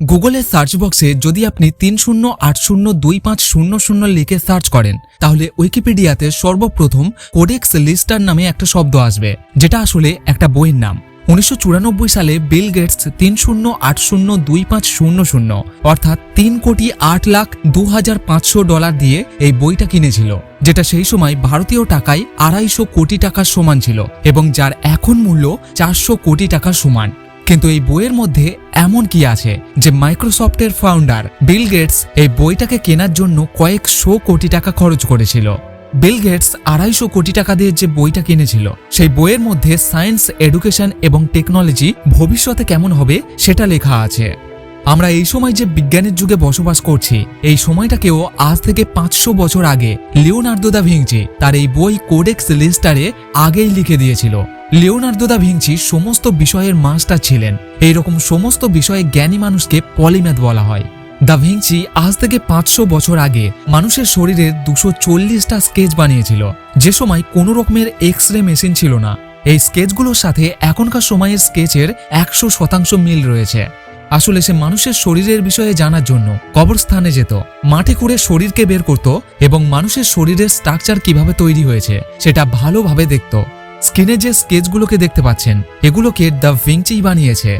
গুগলের সার্চ বক্সে যদি আপনি তিন শূন্য আট শূন্য দুই পাঁচ শূন্য শূন্য লিখে সার্চ করেন, তাহলে উইকিপিডিয়াতে সর্বপ্রথম কোডেক্স লিস্টার নামে একটা শব্দ আসবে, যেটা আসলে একটা বইয়ের নাম। উনিশশো চুরানব্বই সালে বিল গেটস তিন শূন্য আট শূন্য দুই পাঁচ শূন্য শূন্য, অর্থাৎ তিন কোটি আট লাখ দু হাজার পাঁচশো ডলার দিয়ে এই বইটা কিনেছিল, যেটা সেই সময় ভারতীয় টাকায় আড়াইশো কোটি টাকার সমান ছিল এবং যার এখন মূল্য চারশো কোটি টাকার সমান। কিন্তু এই বইয়ের মধ্যে এমন কি আছে যে মাইক্রোসফটের ফাউন্ডার বিল গেটস এই বইটাকে কেনার জন্য কয়েকশো কোটি টাকা খরচ করেছিল। বিল গেটস আড়াইশো কোটি টাকা দিয়ে যে বইটা কিনেছিল, সেই বইয়ের মধ্যে সায়েন্স এডুকেশন এবং টেকনোলজি ভবিষ্যতে কেমন হবে সেটা লেখা আছে। আমরা এই সময় যে বিজ্ঞানের যুগে বসবাস করছি, এই সময়টাকেও আজ থেকে পাঁচশো বছর আগে লিওনার্দো দা ভিঞ্চি তার এই বই কোডেক্স লিস্টারে আগেই লিখে দিয়েছিল। লিওনার্দো দা ভিঞ্চি সমস্ত বিষয়ের মাস্টার ছিলেন। এইরকম সমস্ত বিষয়ে জ্ঞানী মানুষকে পলিম্যাথ বলা হয়। দা ভিঞ্চি আজ থেকে পাঁচশো বছর আগে মানুষের শরীরের দুশো চল্লিশটা স্কেচ বানিয়েছিল। যে সময় কোনো রকমের এক্স রে মেশিন ছিল না। এই স্কেচগুলোর সাথে এখনকার সময়ের স্কেচের একশো শতাংশ মিল রয়েছে। আসলে সে মানুষের শরীরের বিষয়ে জানার জন্য কবরস্থানে যেত। মাটি খুঁড়ে শরীরকে বের করত এবং মানুষের শরীরের স্ট্রাকচার কীভাবে তৈরি হয়েছে, সেটা ভালোভাবে দেখত। স্ক্রিনে যে স্কেচগুলোকে দেখতে পাচ্ছেন, এগুলোকে দ্য ভিঞ্চিই বানিয়েছে।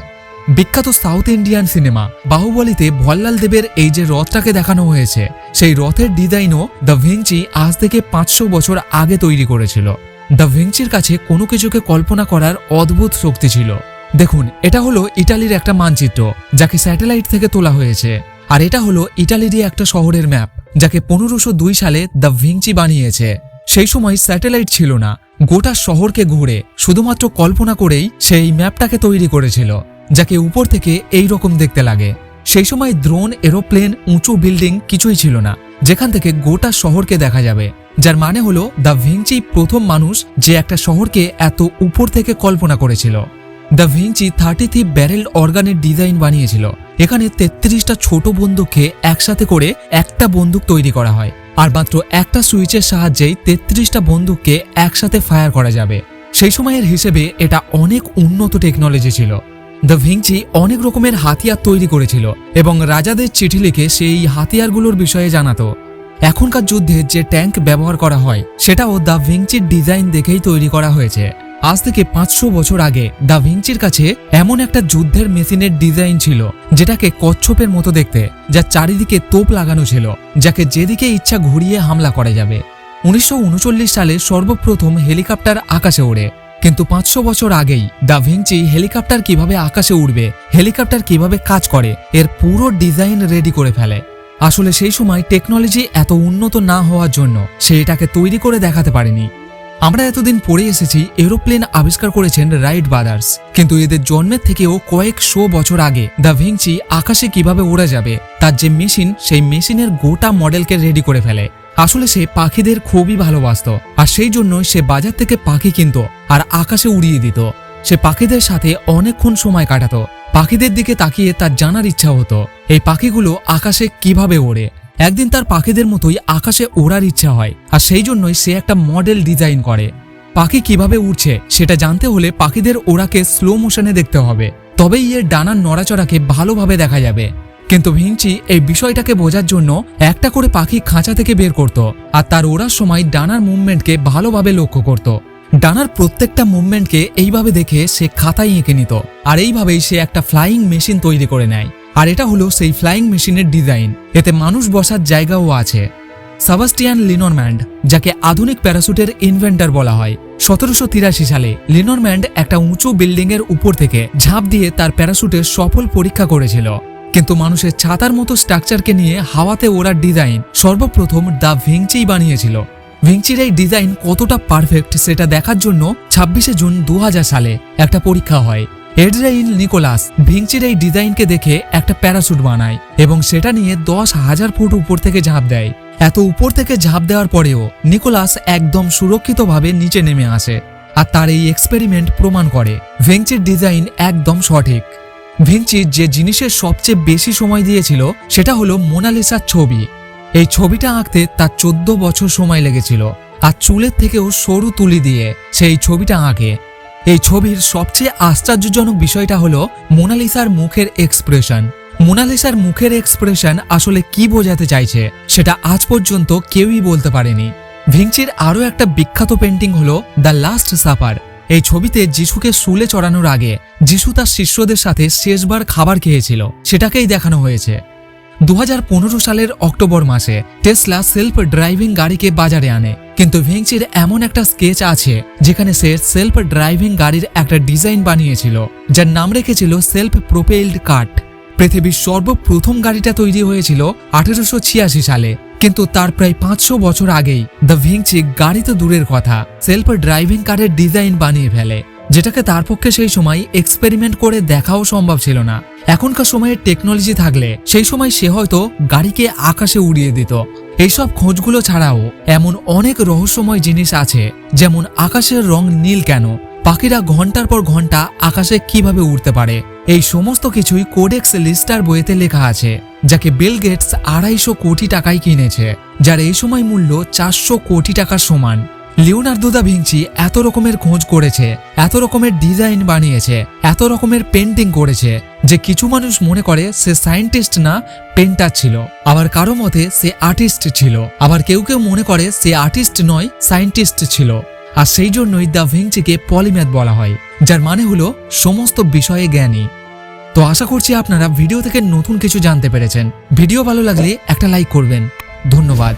বিখ্যাত সাউথ ইন্ডিয়ান সিনেমা বাহুবলীতে ভল্লাল দেবের এই যে রথটাকে দেখানো হয়েছে, সেই রথের ডিজাইনও দ্য ভিঞ্চি আজ থেকে পাঁচশো বছর আগে তৈরি করেছিল। দ্য ভিঞ্চির কাছে কোনো কিছুকে কল্পনা করার অদ্ভুত শক্তি ছিল। দেখুন, এটা হলো ইটালির একটা মানচিত্র, যাকে স্যাটেলাইট থেকে তোলা হয়েছে। আর এটা হলো ইটালিরই একটা শহরের ম্যাপ, যাকে পনেরোশো সালে দ্য ভিঞ্চি বানিয়েছে। সেই সময় স্যাটেলাইট ছিল না। গোটা শহরকে ঘুরে শুধুমাত্র কল্পনা করেই সেই ম্যাপটাকে তৈরি করেছিল, যাকে উপর থেকে এই রকম দেখতে লাগে। সেই সময় দ্রোন, এরোপ্লেন, উঁচু বিল্ডিং কিছুই ছিল না, যেখান থেকে গোটা শহরকে দেখা যাবে, যার মানে হলো দ্য ভিঞ্চি প্রথম মানুষ যে একটা শহরকে এত উপর থেকে কল্পনা করেছিল। Da Vinci thirty three barrel অর্গানের design বানিয়েছিল। এখানে তেত্রিশটা ছোট বন্দুককে একসাথে করে একটা বন্দুক তৈরি করা হয়। আর মাত্র একটা সুইচের সাহায্যেই তেত্রিশটা বন্দুককে একসাথে ফায়ার করা যাবে। সেই সময়ের হিসেবে এটা অনেক উন্নত টেকনোলজি ছিল। দ্য ভিংচি অনেক রকমের হাতিয়ার তৈরি করেছিল এবং রাজাদের চিঠি লিখে সেই হাতিয়ারগুলোর বিষয়ে জানাতো। এখনকার যুদ্ধে যে ট্যাঙ্ক ব্যবহার করা হয়, সেটাও দ্য ভিংচির ডিজাইন দেখেই তৈরি করা হয়েছে। আজ থেকে পাঁচশো বছর আগে দ্য ভিঞ্চির কাছে এমন একটা যুদ্ধের মেশিনের ডিজাইন ছিল, যেটাকে কচ্ছপের মতো দেখতে যা চারিদিকে তোপ লাগানো ছিল, যাকে যেদিকে ইচ্ছা ঘুরিয়ে হামলা করা যাবে। উনিশশো উনচল্লিশ সালে সর্বপ্রথম হেলিকপ্টার আকাশে ওড়ে। কিন্তু পাঁচশো বছর আগেই দা ভিঞ্চি হেলিকপ্টার কীভাবে আকাশে উড়বে, হেলিকপ্টার কীভাবে কাজ করে, এর পুরো ডিজাইন রেডি করে ফেলে। আসলে সেই সময় টেকনোলজি এত উন্নত না হওয়ার জন্য সে এটাকে তৈরি করে দেখাতে পারেনি। আমরা এতদিন পড়ে এসেছি এরোপ্লেন আবিষ্কার করেছেন রাইট ব্রাদার্স কিন্তু এদের জন্মের থেকেও কয়েকশো বছর আগে দ্য ভিঞ্চি আকাশে কীভাবে উড়া যাবে, তার যে মেশিন, সেই মেশিনের গোটা মডেলকে রেডি করে ফেলে। আসলে সে পাখিদের খুবই ভালোবাসত, আর সেই জন্য সে বাজার থেকে পাখি কিনত আর আকাশে উড়িয়ে দিত। সে পাখিদের সাথে অনেকক্ষণ সময় কাটাতো। পাখিদের দিকে তাকিয়ে তার জানার ইচ্ছা হতো, এই পাখিগুলো আকাশে কীভাবে ওড়ে। একদিন তার পাখিদের মতোই আকাশে ওড়ার ইচ্ছা হয়, আর সেই জন্যই সে একটা মডেল ডিজাইন করে। পাখি কীভাবে উড়ছে সেটা জানতে হলে পাখিদের ওড়াকে স্লো মোশনে দেখতে হবে। তবেই এর ডানার নড়াচড়াকে ভালোভাবে দেখা যাবে। কিন্তু ভিঞ্চি এই বিষয়টাকে বোঝার জন্য একটা করে পাখি খাঁচা থেকে বের করত, আর তার ওড়ার সময় ডানার মুভমেন্টকে ভালোভাবে লক্ষ্য করত। ডানার প্রত্যেকটা মুভমেন্টকে এইভাবে দেখে সে খাতায় এঁকে নিত, আর এইভাবেই সে একটা ফ্লাইং মেশিন তৈরি করে নেয়। আর এটা হলো সেই ফ্লাইং মেশিনের ডিজাইন এতে মানুষ বসার জায়গাও আছে। সাবাস্টিয়ান লিনরম্যান্ড যাকে আধুনিক প্যারাসুটের ইনভেন্টার বলা হয়, সতেরোশো তিরাশি সালে লিনরম্যান্ড একটা উঁচু বিল্ডিংয়ের উপর থেকে ঝাঁপ দিয়ে তার প্যারাশুটের সফল পরীক্ষা করেছিল। কিন্তু মানুষের ছাতার মতো স্ট্রাকচারকে নিয়ে হাওয়াতে ওড়ার ডিজাইন সর্বপ্রথম দ্য ভিংচিই বানিয়েছিল। ভিঞ্চির এই ডিজাইন কতটা পারফেক্ট সেটা দেখার জন্য ছাব্বিশে জুন দু হাজার সালে একটা পরীক্ষা হয়। এড্রেইন নিকোলাস ভিঞ্চির এই ডিজাইনকে দেখে একটা প্যারাশুট বানায় এবং সেটা নিয়ে দশ হাজার ফুট উপর থেকে ঝাঁপ দেয়। এত উপর থেকে ঝাঁপ দেওয়ার পরেও নিকোলাস একদম সুরক্ষিতভাবে নিচে নেমে আসে আর তার এই এক্সপেরিমেন্ট প্রমাণ করে। ভেঞ্চির ডিজাইন একদম সঠিক। ভিঞ্চি যে জিনিসের সবচেয়ে বেশি সময় দিয়েছিল সেটা হলো মোনালিসার ছবি। এই ছবিটা আঁকতে তার চোদ্দ বছর সময় লেগেছিল আর চুলের থেকেও সরু তুলি দিয়ে সেই ছবিটা আঁকে। এই ছবির সবচেয়ে আশ্চর্যজনক বিষয়টা হলো মোনালিসার মুখের এক্সপ্রেশন মোনালিসার মুখের এক্সপ্রেশন আসলে কি বোঝাতে চাইছে, সেটা আজ পর্যন্ত কেউই বলতে পারেনি। ভিঞ্চির আরও একটা বিখ্যাত পেন্টিং হলো দ্য লাস্ট সাপার এই ছবিতে যিশুকে শুলে চড়ানোর আগে যিশু তার শিষ্যদের সাথে শেষবার খাবার খেয়েছিল, সেটাকেই দেখানো হয়েছে। দু হাজার পনেরো সালের অক্টোবর মাসে টেসলা সেলফ ড্রাইভিং গাড়িকে বাজারে আনে। কিন্তু ভেঞ্চির এমন একটা স্কেচ আছে, যেখানে সে সেলফ ড্রাইভিং গাড়ির একটা ডিজাইন বানিয়েছিল, যার নাম রেখেছিল সেলফ প্রোপেইলড কাট পৃথিবীর সর্বপ্রথম গাড়িটা তৈরি হয়েছিল আঠেরোশো ছিয়াশি সালে, কিন্তু তার প্রায় পাঁচশো বছর আগেই দ্য ভিঞ্চি গাড়ি তো দূরের কথা সেলফ ড্রাইভিং কারের ডিজাইন বানিয়ে ফেলে, যেটাকে তার পক্ষে সেই সময় এক্সপেরিমেন্ট করে দেখাও সম্ভব ছিল না। এখনকার সময়ে টেকনোলজি থাকলে সেই সময় সে হয়তো গাড়িকে আকাশে উড়িয়ে দিত। এইসব খোঁজগুলো ছাড়াও এমন অনেক রহস্যময় জিনিস আছে, যেমন আকাশের রং নীল কেন? পাখিরা ঘণ্টার পর ঘণ্টা আকাশে কীভাবে উড়তে পারে? এই সমস্ত কিছুই কোডেক্স লিস্টার বইয়েতে লেখা আছে, যাকে বিল গেটস আড়াইশো কোটি টাকায় কিনেছে, যার এই সময় মূল্য চারশো কোটি টাকার সমান। লিওনার্দো দা ভিঞ্চি এত রকমের খোঁজ করেছে, এত রকমের ডিজাইন বানিয়েছে, এত রকমের পেন্টিং করেছে যে কিছু মানুষ মনে করে সে সায়েন্টিস্ট না, পেন্টার ছিল। আবার কারও মতে সে আর্টিস্ট ছিল। আবার কেউ কেউ মনে করে সে আর্টিস্ট নয়, সায়েন্টিস্ট ছিল। আর সেই জন্যই দ্য ভিঞ্চিকে পলিম্যাথ বলা হয়, যার মানে হলো সমস্ত বিষয়ে জ্ঞানী। তো আশা করছি আপনারা ভিডিও থেকে নতুন কিছু জানতে পেরেছেন। ভিডিও ভালো লাগলে একটা লাইক করবেন। ধন্যবাদ।